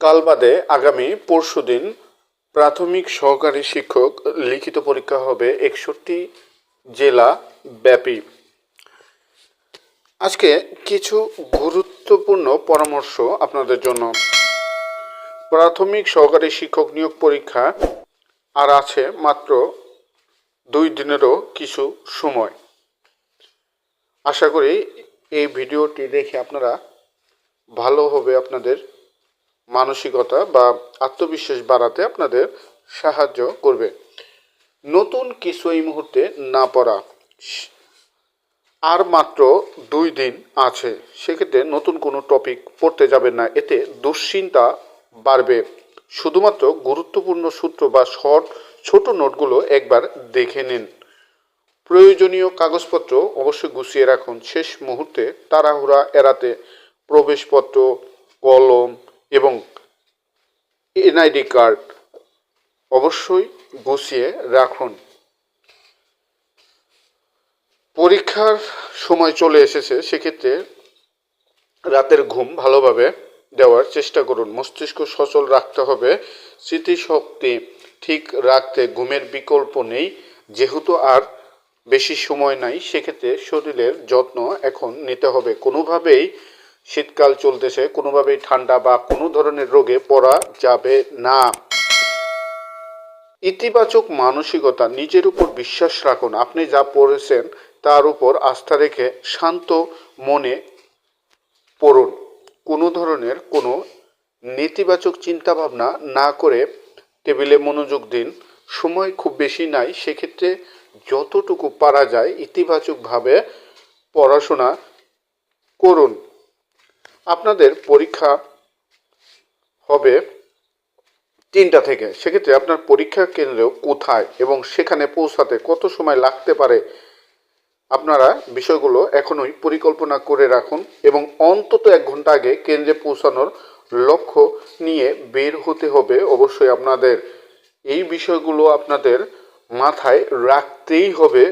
কাল বাদে আগামী পরশুদিন প্রাথমিক সহকারী শিক্ষক লিখিত পরীক্ষা হবে একষট্টি জেলা ব্যাপী। আজকে কিছু গুরুত্বপূর্ণ পরামর্শ আপনাদের জন্য। প্রাথমিক সহকারী শিক্ষক নিয়োগ পরীক্ষা আর আছে মাত্র দুই দিনেরও কিছু সময়। আশা করি এই ভিডিওটি দেখে আপনারা ভালো হবে আপনাদের মানসিকতা বা আত্মবিশ্বাস বাড়াতে আপনাদের সাহায্য করবে। নতুন কিছু এই মুহূর্তে না পড়া। আর মাত্র দুই দিন আছে। সেক্ষেত্রে নতুন কোনো টপিক পড়তে যাবেন না। এতে দুশ্চিন্তা বাড়বে। শুধুমাত্র গুরুত্বপূর্ণ সূত্র বা শর্ট, ছোট নোটগুলো একবার দেখে নিন। প্রয়োজনীয় কাগজপত্র অবশ্যই গুছিয়ে রাখুন। শেষ মুহূর্তে তাড়াহুড়া এড়াতে প্রবেশপত্র, কলম এবং এনআইডি কার্ড অবশ্যই গুছিয়ে রাখুন। পরীক্ষার সময় চলে এসেছে, সেক্ষেত্রে রাতের ঘুম ভালোভাবে দেওয়ার চেষ্টা করুন। মস্তিষ্ক সচল রাখতে হবে, স্মৃতিশক্তি ঠিক রাখতে ঘুমের বিকল্প নেই। যেহেতু আর বেশি সময় নাই, সেক্ষেত্রে শরীরের যত্ন এখন নিতে হবে। কোনোভাবেই শীতকাল চলতেছে, কোনোভাবেই ঠান্ডা বা কোনো ধরনের রোগে পড়া যাবে না। ইতিবাচক মানসিকতা নিজের উপর বিশ্বাস রাখুন। আপনি যা পড়েছেন তার উপর আস্থা রেখে শান্ত মনে পড়ুন। কোনো ধরনের কোনো নেতিবাচক চিন্তাভাবনা না করে টেবিলে মনোযোগ দিন। সময় খুব বেশি নাই, সেক্ষেত্রে যতটুকু পারা যায় ইতিবাচকভাবে পড়াশোনা করুন। আপনাদের পরীক্ষা হবে তিনটা থেকে। সেক্ষেত্রে আপনার পরীক্ষা কেন্দ্র কোথায় এবং সেখানে পৌঁছাতে কত সময় লাগতে পারে? আপনারা বিষয়গুলো এখনই পরিকল্পনা করে রাখুন এবং অন্তত এক ঘণ্টা আগে কেন্দ্রে পৌঁছানোর লক্ষ্য নিয়ে বের হতে হবে। অবশ্যই আপনাদের এই বিষয়গুলো আপনাদের মাথায় রাখতেই হবে।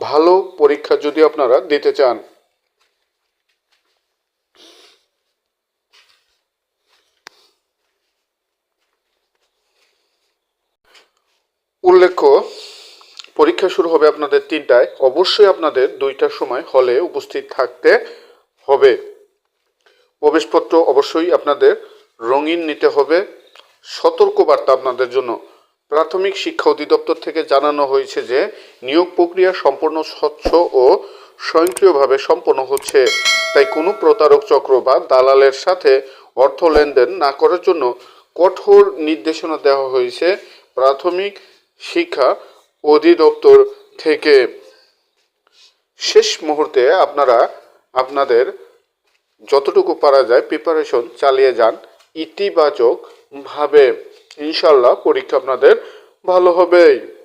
ভালো পরীক্ষা যদি আপনারা দিতে চান উল্লেখ্য, পরীক্ষা শুরু হবে আপনাদের তিনটায়। অবশ্যই আপনাদের দুইটার সময় হলে উপস্থিত থাকতে হবে। প্রবেশপত্র অবশ্যই আপনাদের রঙিন নিতে হবে। সতর্কবার্তা আপনাদের জন্য। প্রাথমিক শিক্ষা অধিদপ্তর থেকে জানানো হয়েছে যে, নিয়োগ প্রক্রিয়া সম্পূর্ণ স্বচ্ছ ও স্বয়ংক্রিয়ভাবে সম্পন্ন হচ্ছে। তাই কোনো প্রতারক চক্র বা দালালের সাথে অর্থ লেনদেন না করার জন্য কঠোর নির্দেশনা দেওয়া হয়েছে। প্রাথমিক শিক্ষা অধিদপ্তর থেকে। শেষ মুহূর্তে আপনারা আপনাদের যতটুকু পারা যায় প্রিপারেশন চালিয়ে যান ইতিবাচকভাবে। ইনশাল্লাহ পরীক্ষা আপনাদের ভালো হবেই।